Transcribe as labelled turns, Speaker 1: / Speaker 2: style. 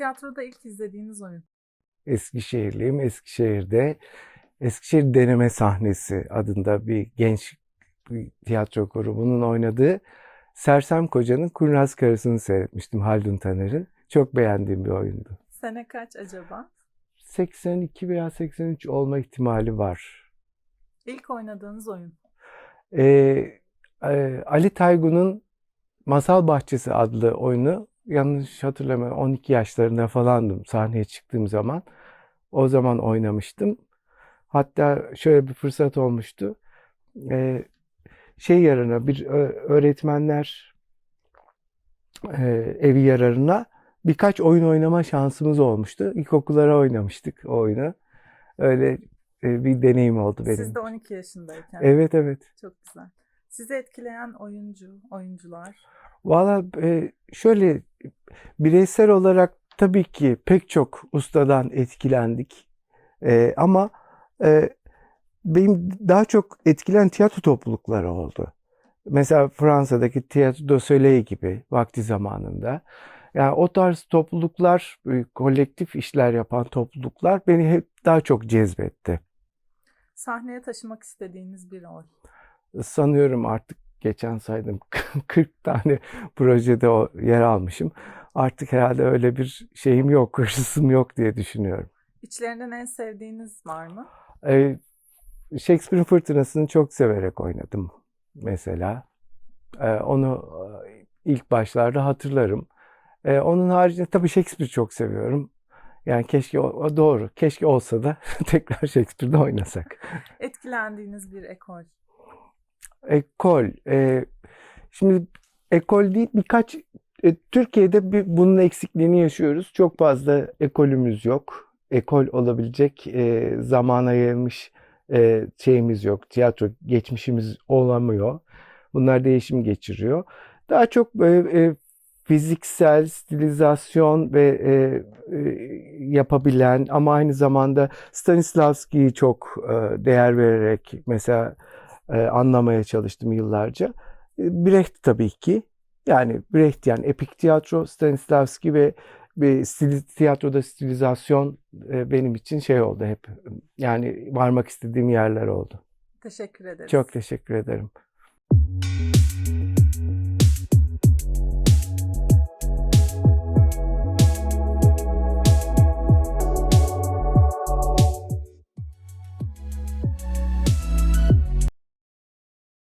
Speaker 1: Tiyatroda ilk izlediğiniz oyun.
Speaker 2: Eskişehirliyim. Eskişehir'de Eskişehir Deneme Sahnesi adında bir genç tiyatro grubunun oynadığı Sersem Koca'nın Kurnaz Karısı'nı seyretmiştim Haldun Taner'in. Çok beğendiğim bir oyundu.
Speaker 1: Sene kaç acaba?
Speaker 2: 82 veya 83 olma ihtimali var.
Speaker 1: İlk oynadığınız oyun.
Speaker 2: Ee, e, Ali Taygun'un Masal Bahçesi adlı oyunu yanlış hatırlamıyorum 12 yaşlarında falandım sahneye çıktığım zaman. O zaman oynamıştım. Hatta şöyle bir fırsat olmuştu. Ee, şey yararına bir öğretmenler e, evi yararına birkaç oyun oynama şansımız olmuştu. İlkokullara oynamıştık o oyunu. Öyle e, bir deneyim oldu benim.
Speaker 1: Siz de 12 yaşındayken.
Speaker 2: Evet evet.
Speaker 1: Çok güzel. Sizi etkileyen oyuncu, oyuncular.
Speaker 2: Valla e, şöyle bireysel olarak tabii ki pek çok ustadan etkilendik. E, ama e, benim daha çok etkilen tiyatro toplulukları oldu. Mesela Fransa'daki Théâtre du Soleil gibi vakti zamanında. Yani o tarz topluluklar, kolektif işler yapan topluluklar beni hep daha çok cezbetti.
Speaker 1: Sahneye taşımak istediğiniz bir rol.
Speaker 2: Sanıyorum artık geçen saydım 40 tane projede o yer almışım. Artık herhalde öyle bir şeyim yok, hırsızım yok diye düşünüyorum.
Speaker 1: İçlerinden en sevdiğiniz var mı?
Speaker 2: Ee, Shakespeare'in Fırtınası'nı çok severek oynadım mesela. Ee, onu e, ilk başlarda hatırlarım. Ee, onun haricinde tabii Shakespeare çok seviyorum. Yani keşke o, o doğru. Keşke olsa da tekrar Shakespeare'de oynasak.
Speaker 1: Etkilendiğiniz bir ekol.
Speaker 2: Ekol. e, şimdi ekol değil birkaç e, Türkiye'de bir, bunun eksikliğini yaşıyoruz. Çok fazla ekolümüz yok. Ekol olabilecek e, zamana yayılmış e, şeyimiz yok. Tiyatro geçmişimiz olamıyor. Bunlar değişim geçiriyor. Daha çok böyle e, fiziksel stilizasyon ve e, e, yapabilen ama aynı zamanda Stanislavski'yi çok e, değer vererek mesela e, anlamaya çalıştım yıllarca. E, Brecht tabii ki. Yani Brecht yani epik tiyatro, Stanislavski ve bir stil, tiyatroda stilizasyon e, benim için şey oldu hep. Yani varmak istediğim yerler oldu.
Speaker 1: Teşekkür ederiz.
Speaker 2: Çok teşekkür ederim.